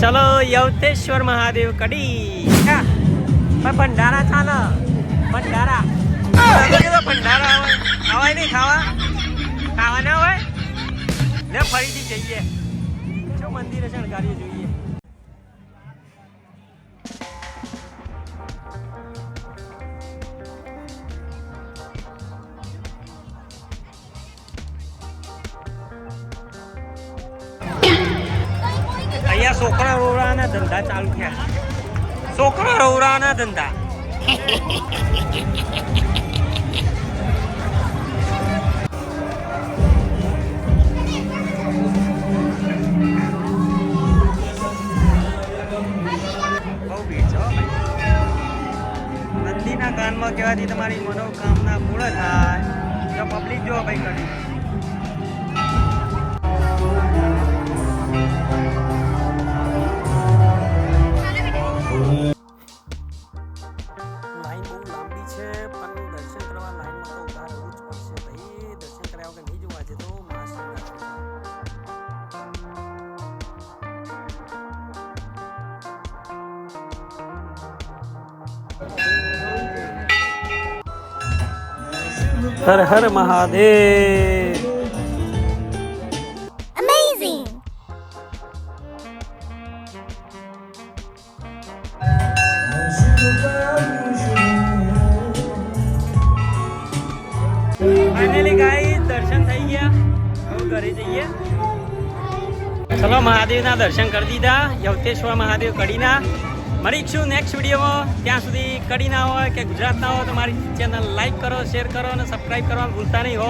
ચલો યવતેશ્વર મહાદેવ કડી. હા, ભંડારા ચાલો. ભંડારા. ભંડારા હોય? ખાવાય નહીં ખાવા? ખાવાના હોય? ને ફરીથી જઈએ. શું મંદિરે શણગારીએ જોઈએ. અહીંયા છોકરા રોવડાના ધંધા ચાલુ થયા. છોકરા રોવડાના ધંધા. કાનમાં કહેવાથી તમારી મનોકામના પૂર્ણ થાય. તો પબ્લિક જો ભાઈ કરી લાઈન બહુ લાંબી છે, પણ દર્શન કરવા લાઈનમાં તો ઊભા રહેવું જ પડશે ભાઈ. દર્શન કર્યા વગર નહીં જોવા તો. માસ હર હર મહાદેવ. ફાઇનલી ગાઈ દર્શન થઈ ગયા. હવે ઘરે જઈએ. ચલો, મહાદેવના દર્શન કરી દીધા. યવતેશ્વર મહાદેવ કડીના. મળીશું નેક્સ્ટ વિડીયોમાં. ત્યાં સુધી કડીના હોય કે ગુજરાતના હોય તો મારી ચેનલ લાઈક કરો શેર કરો અને સબસ્ક્રાઈબ કરવાનું ભૂલતા નહીં હો.